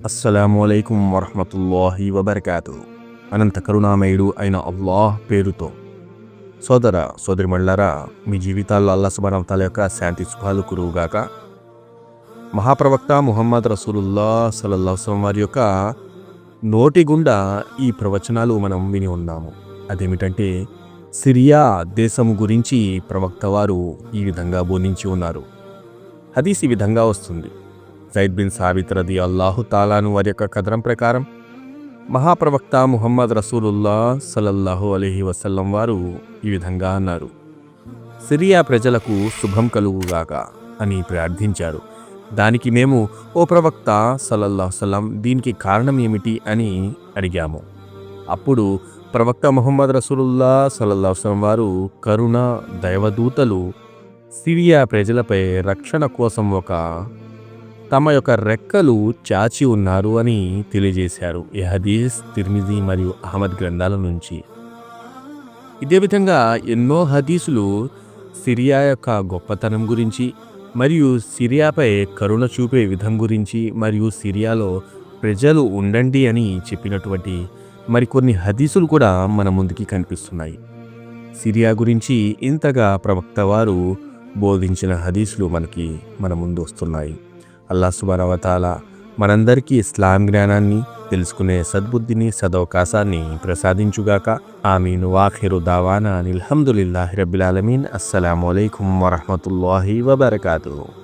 అస్సలాము అలైకుం వరహమతుల్లాహి వబర్కాతు అనంత కరుణామయుడు అయిన అల్లాహ్ పేరుతో. సోదర సోదరిమళ్ళారా మీ జీవితాల్లో అల్లా సుబానవతాల యొక్క శాంతి శుభాలు కురువుగాక. మహాప్రవక్త ముహమ్మద్ రసూలుల్లా సలల్లాహం వారి యొక్క నోటి గుండా ఈ ప్రవచనాలు మనం విని ఉన్నాము. అదేమిటంటే సిరియా దేశం గురించి ప్రవక్త వారు ఈ విధంగా బోధించి ఉన్నారు. హదీస్ ఈ విధంగా వస్తుంది. జైద్ బిన్ సాబిత్ రది అల్లాహు తాలాను వారి యొక్క కథనం ప్రకారం మహాప్రవక్త ముహమ్మద్ రసూలుల్లా సలల్లాహు అలీహి వసల్లం వారు ఈ విధంగా అన్నారు. సిరియా ప్రజలకు శుభం కలుగుగాక అని ప్రార్థించారు. దానికి మేము ఓ ప్రవక్త సల్లల్లాహు సల్లం దీనికి కారణం ఏమిటి? అని అడిగాము. అప్పుడు ప్రవక్త ముహమ్మద్ రసూలుల్లా సల్లల్లాహు సల్లం వారు కరుణ దైవదూతలు సిరియా ప్రజలపై రక్షణ కోసం ఒక తమ యొక్క రెక్కలు చాచి ఉన్నారు అని తెలియజేశారు. ఈ హదీస్ తిర్మిజీ మరియు అహ్మద్ గ్రంథాల నుంచి. ఇదే విధంగా ఎన్నో హదీసులు సిరియా యొక్క గొప్పతనం గురించి మరియు సిరియాపై కరుణ చూపే విధం గురించి మరియు సిరియాలో ప్రజలు ఉండండి అని చెప్పినటువంటి మరికొన్ని హదీసులు కూడా మన ముందుకి కనిపిస్తున్నాయి. సిరియా గురించి ఇంతగా ప్రవక్త వారు బోధించిన హదీసులు మనకి మన ముందు వస్తున్నాయి. అల్లా సుబానవతాల మనందరికీ ఇస్లాం జ్ఞానాన్ని తెలుసుకునే సద్బుద్ధిని సదవకాశాన్ని ప్రసాదించుగాక. ఆమీను. వాఖిరు దావానా అనిల్హమ్దులిల్లాహి రబ్బిలాలమీన్ అస్సలం అస్సలాము వరహమతుల్లాహి వబర్కాతు